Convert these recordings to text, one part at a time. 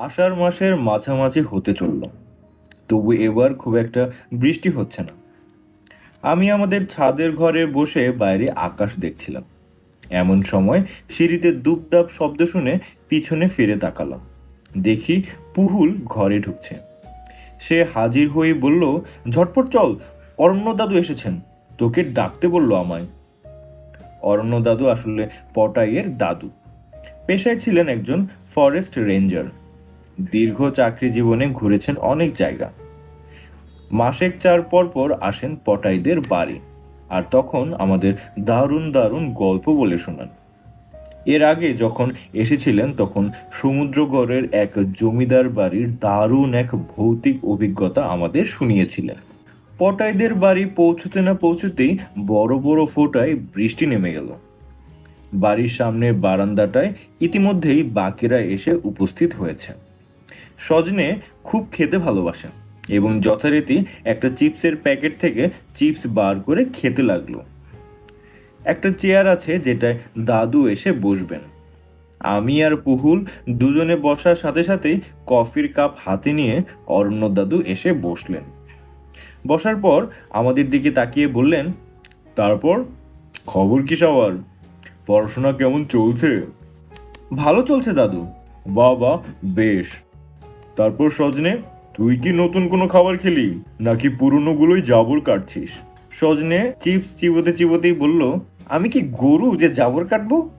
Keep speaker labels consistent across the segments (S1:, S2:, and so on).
S1: আষাঢ় মাসের মাঝামাঝি হতে চলল। তবু এবার খুব একটা বৃষ্টি হচ্ছে না। আমি আমাদের ছাদের ঘরে বসে বাইরে আকাশ দেখছিলাম। এমন সময় সিঁড়িতে দুপদাপ শব্দ শুনে পিছনে ফিরে তাকালাম। দেখি পুহুল ঘরে ঢুকছে। সে হাজির হয়ে বলল, ঝটপট চল, অরণ্য দাদু এসেছেন। তোকে ডাকতে বলল আমায়। অরণ্য দাদু আসলে পটাইয়ের দাদু। পেশায় ছিলেন একজন ফরেস্ট রেঞ্জার দীর্ঘ চাকরি জীবনে ঘুরেছেন অনেক জায়গা। মাসেক চার পর পর আসেন পটাইদের বাড়ি আর তখন আমাদের দারুণ দারুণ গল্প বলে শোনান। এর আগে যখন এসেছিলেন তখন সমুদ্রগড়ের এক জমিদার বাড়ির দারুণ এক ভৌতিক অভিজ্ঞতা আমাদের শুনিয়েছিলেন। পটাইদের বাড়ি পৌঁছতে না পৌঁছতেই বড় বড় ফোঁটায় বৃষ্টি নেমে গেল। বাড়ির সামনে বারান্দাটায় ইতিমধ্যেই বাকিরা এসে উপস্থিত হয়েছে সজনে খুব খেতে ভালোবাসে এবং যথারীতি একটা চিপসের প্যাকেট থেকে চিপস বার করে খেতে লাগল। একটা চেয়ার আছে যেটায় দাদু এসে বসবেন। আমি আর পুহুল দুজনে বসার সাথে সাথেই কফির কাপ হাতে নিয়ে অরণ্য দাদু এসে বসলেন। বসার পর আমাদের দিকে তাকিয়ে বললেন, তারপর? খবর কি সবার? পড়াশোনা কেমন চলছে? ভালো চলছে দাদু। বাবা, বেশ। তারপর সজনে, তুই কি নতুন কোনো খাবার খেলি? নাকি পুরনোগুলোই জাবর কাটছিস? সজনে চিপস চিবোতে চিবোতেই বলল, আমি কি গরু যে জাবর কাটবো?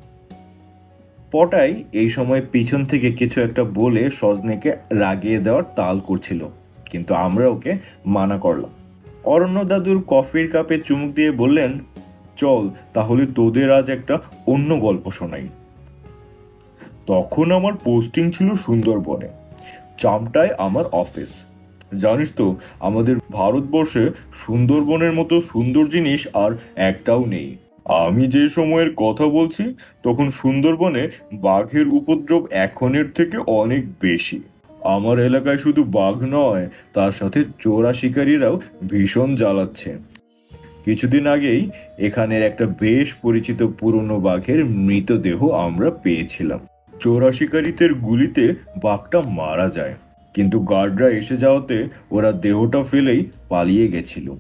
S1: পটাই এই সময় পিছন থেকে কিছু একটা বলে সজনেকে রাগিয়ে দেওয়ার তাল করছিল, কিন্তু আমরা ওকে মানা করলাম। অরণ্য দাদুর কফির কাপে চুমুক দিয়ে বললেন, চল, তাহলে তোদের আজ একটা অন্য গল্প শোনাই। তখন আমার পোস্টিং ছিল সুন্দরবনে। চামটায় আমার অফিস জানিস তো, আমাদের ভারতবর্ষে সুন্দরবনের মতো সুন্দর জিনিস আর একটাও নেই। আমি যে সময়ের কথা বলছি, তখন সুন্দরবনে বাঘের উপদ্রব এখনের থেকে অনেক বেশি। আমার এলাকায় শুধু বাঘ নয়, তার সাথে চোরা শিকারীরাও ভীষণ জ্বালাচ্ছে। কিছুদিন আগেই এখানের একটা বেশ পরিচিত পুরনো বাঘের মৃতদেহ আমরা পেয়েছিলাম। চোরা শিকারীদের গুলিতে বাঘটা মারা যায়। কিন্তু গার্ডরা এসে যাওয়াতে ওরা দেহটা ফেলেই পালিয়ে গেছিল।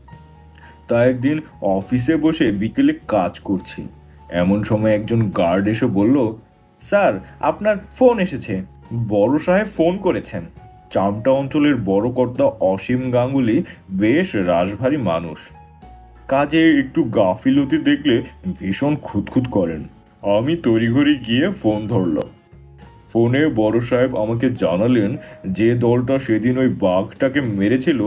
S1: তা একদিন অফিসে বসে বিকেলে কাজ করছি। এমন সময় একজন গার্ড এসে বলল, স্যার, আপনার ফোন এসেছে। বড় সাহেব ফোন করেছেন। চামটা অঞ্চলের বড় কর্তা অসীম গাঙ্গুলি বেশ রাশভারী মানুষ। কাজে একটু গাফিলতি দেখলে ভীষণ খুঁতখুত করেন। আমি তড়িঘড়ি গিয়ে ফোন ধরলাম। ফোনে বড় সাহেব আমাকে জানালেন যে দলটা সেদিন ওই বাঘটাকে মেরেছিল।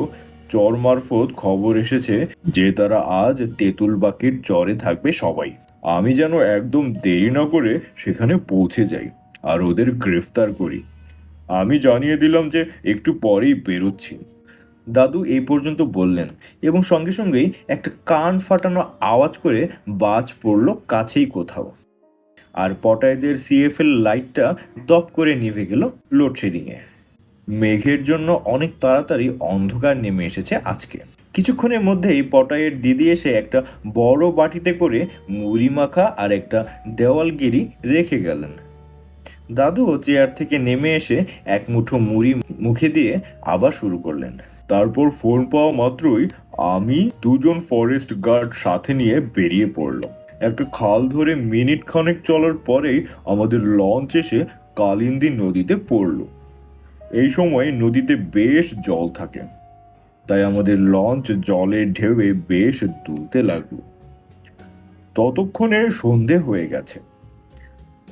S1: চর মারফত খবর এসেছে যে তারা আজ তেঁতুল বাকির চরে থাকবে সবাই। আমি যেন একদম দেরি না করে সেখানে পৌঁছে যাই আর ওদের গ্রেফতার করি। আমি জানিয়ে দিলাম যে একটু পরেই বেরোচ্ছি। দাদু এই পর্যন্ত বললেন এবং সঙ্গে সঙ্গেই একটা কান ফাটানো আওয়াজ করে বাজ পড়ল কাছেই কোথাও। আর পটাইদের সিএফএল লাইটটা দপ করে নিভে গেল লোডশেডিংয়ে। মেঘের জন্য অনেক তাড়াতাড়ি অন্ধকার নেমে এসেছে আজকে। কিছুক্ষণের মধ্যেই পটাইয়ের দিদি এসে একটা বড় বাটিতে করে মুড়ি মাখা আর একটা দেওয়ালগিরি রেখে গেলেন। দাদু চেয়ার থেকে নেমে এসে এক মুঠো মুড়ি মুখে দিয়ে আবার শুরু করলেন। তারপর ফোন পাওয়া মাত্রই আমি দুজন ফরেস্ট গার্ড সাথে নিয়ে বেরিয়ে পড়লাম। একটা খাল ধরে মিনিট খানেক চলার পরেই আমাদের লঞ্চ এসে কালিন্দী নদীতে পড়ল। এই সময় নদীতে বেশ জল থাকে। তাই আমাদের লঞ্চ জলের ঢেউয়ে বেশ দুলতে লাগল। ততক্ষণে সন্ধে হয়ে গেছে।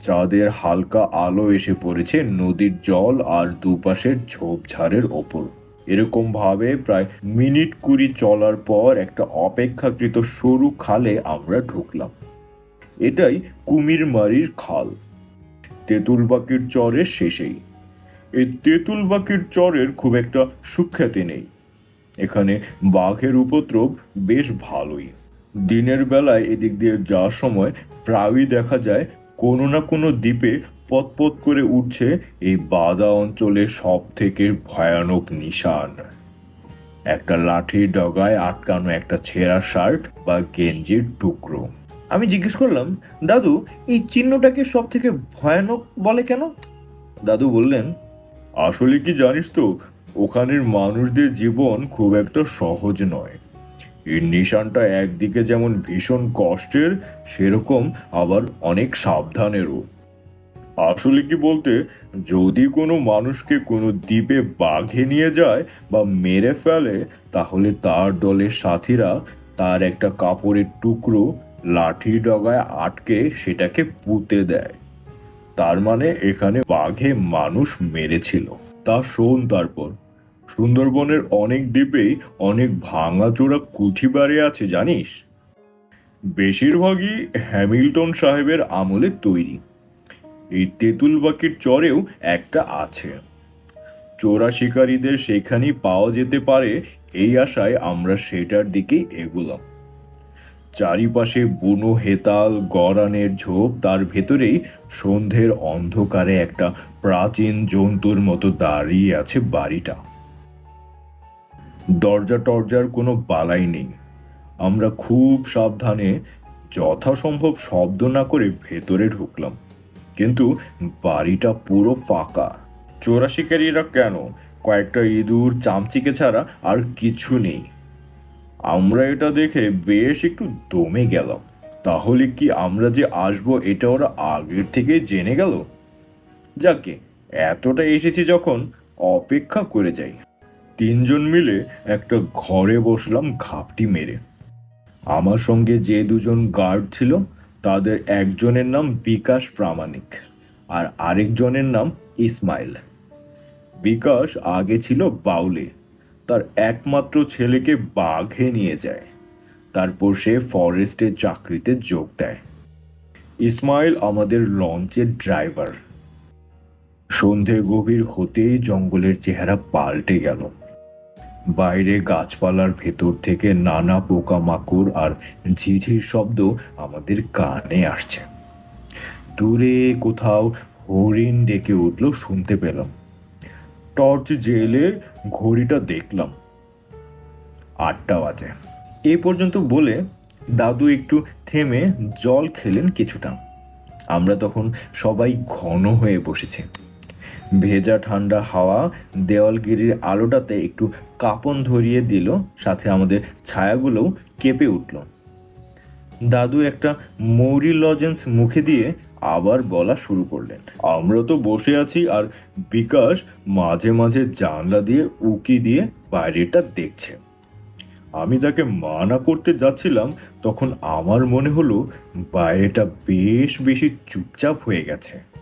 S1: চাঁদের হালকা আলো এসে পড়েছে নদীর জল আর দুপাশের ঝোপঝাড়ের ওপর। এরকম ভাবে প্রায় মিনিট কুড়ি চলার পর একটা অপেক্ষাকৃত সরু খালে আমরা ঢুকলাম। এটাই কুমিরমারির খাল। তেঁতুলবাকির চরের শেষেই। এই তেঁতুলবাকির চরের খুব একটা সুখ্যাতি নেই। এখানে বাঘের উপদ্রব বেশ ভালোই। দিনের বেলায় এদিক দিয়ে যাওয়ার সময় প্রায়ই দেখা যায় কোনো না কোনো দ্বীপে পতপত করে উঠছে এই বাদা অঞ্চলের সব থেকে ভয়ানক নিশান। একটা লাঠির ডগায় আটকানো একটা ছেঁড়া শার্ট বা গেঞ্জির টুকরো। আমি জিজ্ঞেস করলাম, দাদু, এই চিহ্নটাকে সব থেকে ভয়ানক বলে কেন? দাদু বললেন, আসলে কি জানিস তো, ওখানের মানুষদের জীবন খুব একটা সহজ নয়। এই নিশানটা একদিকে যেমন ভীষণ কষ্টের, সেরকম আবার অনেক সাবধানেরও। আসলে কি বলতে, যদি কোনো মানুষকে কোনো দ্বীপে বাঘে নিয়ে যায় বা মেরে ফেলে, তাহলে তার দলের সাথীরা তার একটা কাপড়ের টুকরো লাঠি ডগায় আটকে সেটাকে পুঁতে দেয়। তার মানে এখানে বাঘে মানুষ মেরেছিল। তা শোন তারপর। সুন্দরবনের অনেক দ্বীপেই অনেক ভাঙাচোরা কুঠি বাড়ি আছে, জানিস? বেশিরভাগই হ্যামিল্টন সাহেবের আমলে তৈরি। এই তেঁতুল বাকির চরেও একটা আছে। চোরা শিকারীদের সেখানেই পাওয়া যেতে পারে, এই আশায় আমরা সেটার দিকেই এগুলাম। চারিপাশে বুনো হেতাল, গরানের ঝোপ, তার ভেতরেই সন্ধ্যের অন্ধকারে একটা প্রাচীন জন্তুর মতো দাঁড়িয়ে আছে বাড়িটা। দরজা টরজার কোনো বালাই নেই। আমরা খুব সাবধানে, যথাসম্ভব শব্দ না করে ভেতরে ঢুকলাম। কিন্তু বাড়িটা পুরো ফাঁকা। চোরা শিকারীরা কেন? কয়েকটা ইঁদুর, চামচিকে ছাড়া আর কিছু নেই। আমরা এটা দেখে বেশ একটু দমে গেলাম। তাহলে কি আমরা যে আসব এটা ওরা আগের থেকে জেনে গেল? যাকে, এতটা এসেছি যখন অপেক্ষা করে যাই। তিনজন মিলে একটা ঘরে বসলাম ঘাপটি মেরে। আমার সঙ্গে যে দুজন গার্ড ছিল তাদের একজনের নাম বিকাশ প্রামাণিক আর আরেকজনের নাম ইসমাইল। বিকাশ আগে ছিল বাউলে, তার একমাত্র ছেলেকে বাঘে নিয়ে যায়। তারপর সে ফরেস্টের চাকরিতে যোগ দেয়। ইসমাইল আমাদের লঞ্চের ড্রাইভার। সন্ধে গভীর হতেই জঙ্গলের চেহারা পাল্টে গেল। বাইরে গাছপালার ভেতর থেকে নানা পোকামাকড় আর ঝিঝির শব্দ আমাদের কানে আসছে। দূরে কোথাও হরিণ ডেকে উঠল, শুনতে পেলাম। টর্চ জেলে ঘড়িটা দেখলাম। আটটা বাজে। এ পর্যন্ত বলে দাদু একটু থেমে জল খেলেন কিছুটা। আমরা তখন সবাই ঘন হয়ে বসেছি। ভেজা ঠান্ডা হাওয়া দেওয়ালগিরির আলোটাতে একটু কাঁপন ধরিয়ে দিল, সাথে আমাদের ছায়াগুলোও কেঁপে উঠল। দাদু একটা মৌরি লজেন্স মুখে দিয়ে আবার বলা শুরু করলেন, আমরা তো বসে আছি আর বিকাশ মাঝে মাঝে জানলা দিয়ে উকি দিয়ে বাইরেটা দেখছে। আমি তাকে মানা করতে যাচ্ছিলাম, তখন আমার মনে হলো বাইরেটা বেশ বেশি চুপচাপ হয়ে গেছে।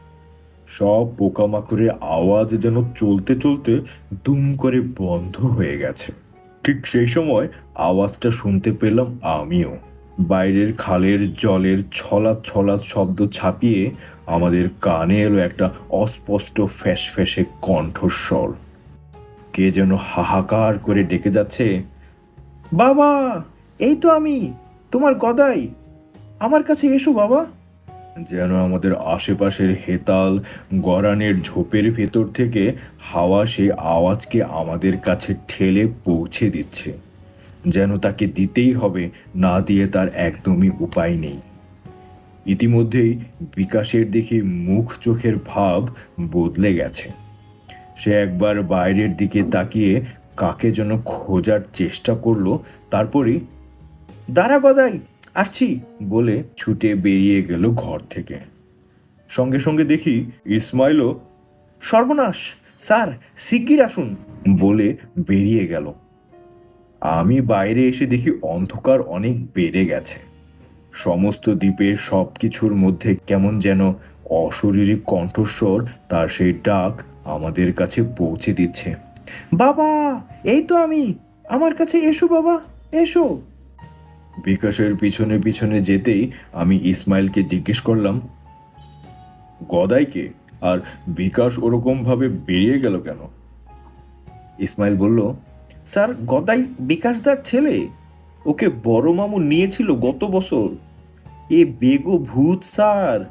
S1: সব পোকামাকড়ের আওয়াজ যেন চলতে চলতে দুম করে বন্ধ হয়ে গেছে। ঠিক সেই সময় আওয়াজটা শুনতে পেলাম আমিও। বাইরের খালের জলের ছলা ছলা শব্দ ছাপিয়ে আমাদের কানে এলো একটা অস্পষ্ট ফ্যাস ফ্যাসে কণ্ঠস্বর। কে যেন হাহাকার করে ডেকে যাচ্ছে,
S2: বাবা, এই তো আমি, তোমার গদাই। আমার কাছে এসো বাবা।
S1: যেন আমাদের আশেপাশের হেতাল গরানের ঝোপের ভেতর থেকে হাওয়া সেই আওয়াজকে আমাদের কাছে ঠেলে পৌঁছে দিচ্ছে। যেন তাকে দিতেই হবে, না দিয়ে তার একদমই উপায় নেই। ইতিমধ্যেই বিকাশের দেখি মুখ চোখের ভাব বদলে গেছে। সে একবার বাইরের দিকে তাকিয়ে কাকে যেন খোঁজার চেষ্টা করল, তারপরই,
S2: দাঁড়া গদাই আসছি।
S1: বলে ছুটে বেরিয়ে গেল ঘর থেকে। সঙ্গে সঙ্গে দেখি ইসমাইলও,
S2: সর্বনাশ, স্যার, শিগগির আসুন।
S1: বলে বেরিয়ে গেল। আমি বাইরে এসে দেখি অন্ধকার অনেক বেড়ে গেছে। সমস্ত দ্বীপের সব কিছুর মধ্যে কেমন যেন অশরীরী কণ্ঠস্বর তার সেই ডাক আমাদের কাছে পৌঁছে দিচ্ছে।
S2: বাবা, এই তো আমি! আমার কাছে এসো বাবা, এসো!
S1: বিকাশের পিছনে পিছনে যেতেই আমি ইসমাইলকে জিজ্ঞেস করলাম, গদাইকে? আর বিকাশ ওরকম ভাবে বেরিয়ে গেল কেন? ইসমাইল বলল,
S2: স্যার, গদাই বিকাশদার ছেলে। ওকে বড় মামু নিয়েছিল গত বছর। এ বেগো ভূত, স্যার।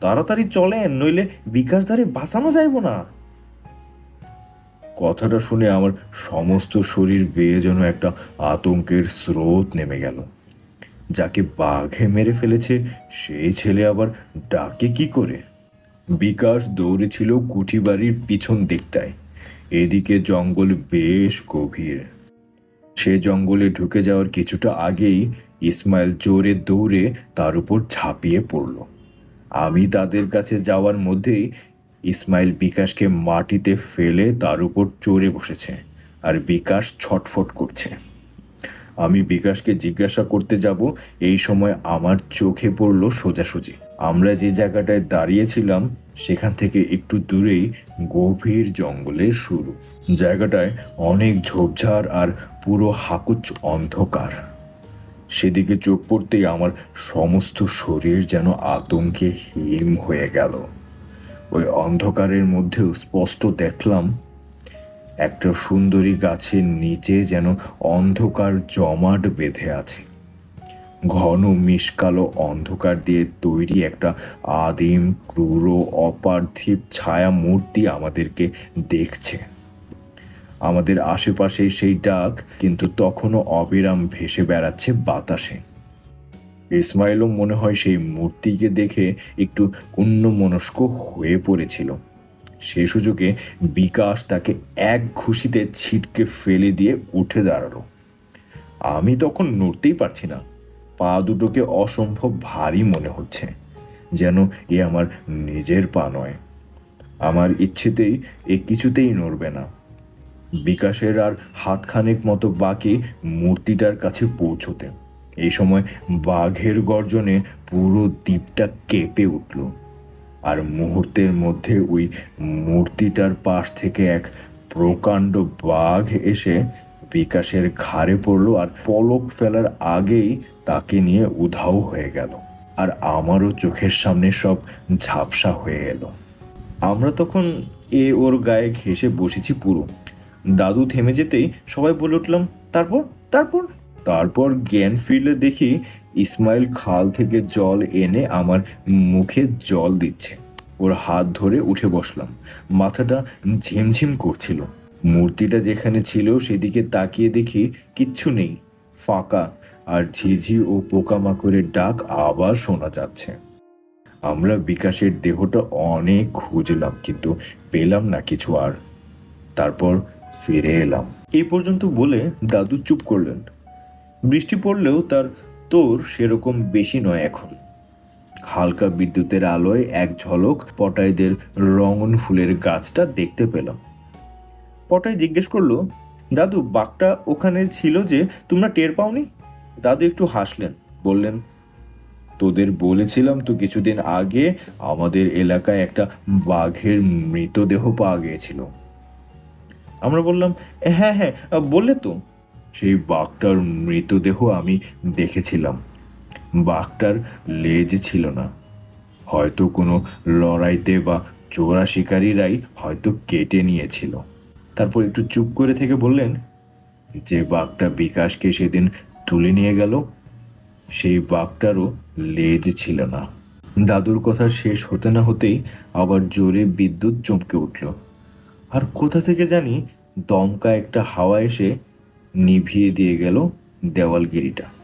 S2: তাড়াতাড়ি চলেন, নইলে বিকাশদারে বাঁচানো যাইব না।
S1: কথাটা শুনে আমার সমস্ত শরীর বেয়ে যেন একটা আতঙ্কের স্রোত নেমে গেল। যাকে বাঘে মেরে ফেলেছে, সেই ছেলে আবার ডাকে কি করে? বিকাশ দৌড়েছিল কুঠিবাড়ির পিছন দিকটায়। এদিকে জঙ্গল বেশ গভীর। সে জঙ্গলে ঢুকে যাওয়ার কিছুটা আগেই ইসমাইল জোরে দৌড়ে তার উপর ঝাঁপিয়ে পড়ল। আমি তাদের কাছে যাওয়ার মধ্যেই ইসমাইল বিকাশকে মাটিতে ফেলে তার উপর চড়ে বসেছে আর বিকাশ ছটফট করছে। আমি বিকাশকে জিজ্ঞাসা করতে যাব, এই সময় আমার চোখে পড়ল সোজাসুজি। আমরা যে জায়গাটায় দাঁড়িয়েছিলাম, সেখান থেকে একটু দূরেই গভীর জঙ্গলের শুরু। জায়গাটায় অনেক ঝোপঝাড় আর পুরো হাকুচ অন্ধকার। সেদিকে চোখ পড়তেই আমার সমস্ত শরীর যেন আতঙ্কে হিম হয়ে গেল। ওই অন্ধকারের মধ্যেও স্পষ্ট দেখলাম, একটা সুন্দরী গাছের নিচে যেন অন্ধকার জমাট বেঁধে আছে। ঘন মিশকালো অন্ধকার দিয়ে তৈরি একটা আদিম, ক্রূর, অপার্থিব ছায়া মূর্তি আমাদেরকে দেখছে। আমাদের আশেপাশে সেই ডাক কিন্তু তখনও অবিরাম ভেসে বেড়াচ্ছে বাতাসে। ইসমাইলও মনে হয় সেই মূর্তিকে দেখে একটু অন্যমনস্ক হয়ে পড়েছিল। সে সুযোগে বিকাশ তাকে এক ঘুষিতে ছিটকে ফেলে দিয়ে উঠে দাঁড়াল। আমি তখন নড়তেই পারছি না। পা দুটোকে অসম্ভব ভারী মনে হচ্ছে, যেন এ আমার নিজের পা নয়। আমার ইচ্ছেতেই এ কিছুতেই নড়বে না। বিকাশের আর হাতখানেক মতো বাকি মূর্তিটার কাছে পৌঁছতে এই সময় বাঘের গর্জনে পুরো দ্বীপটা কেঁপে উঠল। আর মুহূর্তের মধ্যে ওই মূর্তিটার পাশ থেকে এক প্রকাণ্ড বাঘ এসে বিকাশের ঘাড়ে পড়ল আর পলক ফেলার আগেই তাকে নিয়ে উধাও হয়ে গেল আর আমারও চোখের সামনে সব ঝাপসা হয়ে এলো। আমরা তখন এ ওর গায়ে ঘেসে বসেছি পুরো। দাদু থেমে যেতেই সবাই বলে উঠলাম, তারপর? তারপর? তারপর জ্ঞান ফিরলে দেখি ইসমাইল খাল থেকে জল এনে আমার মুখে জল দিচ্ছে। ওর হাত ধরে উঠে বসলাম। মাথাটা ঝিমঝিম করছিল। মূর্তিটা যেখানে ছিল সেদিকে তাকিয়ে দেখি কিচ্ছু নেই, ফাঁকা, আর ঝিঝি ও পোকামাকড়ের ডাক আবার শোনা যাচ্ছে। আমরা বিকাশের দেহটা অনেক খুঁজলাম, কিন্তু পেলাম না কিছু আর। তারপর ফিরে এলাম। এই পর্যন্ত বলে দাদু চুপ করলেন। বৃষ্টি পড়লেও তার তোর সেরকম বেশি নয় এখন। হালকা বিদ্যুতের আলোয় এক ঝলক পটাইদের রঙন ফুলের গাছটা দেখতে পেলাম। পটাই জিজ্ঞেস করল, দাদু, বাঘটা ওখানে ছিল যে তোমরা টের পাওনি? দাদু একটু হাসলেন, বললেন, তোদের বলেছিলাম তো কিছুদিন আগে আমাদের এলাকায় একটা বাঘের মৃতদেহ পাওয়া গিয়েছিল। আমরা বললাম হ্যাঁ হ্যাঁ বললে তো। সেই বাঘটার মৃতদেহ আমি দেখেছিলাম। বাঘটার লেজ ছিল না। হয়তো কোনো লড়াইতে বা চোরা শিকারীরাই হয়তো কেটে নিয়েছিল। তারপর একটু চুপ করে থেকে বললেন, যে বাঘটা বিকাশকে সেদিন তুলে নিয়ে গেল, সেই বাঘটারও লেজ ছিল না। দাদুর কথা শেষ হতে না হতেই আবার জোরে বিদ্যুৎ চমকে উঠল। আর কোথা থেকে জানি দমকা একটা হাওয়া এসে নিভিয়ে দিয়ে গেল দেওয়ালগিরিটা।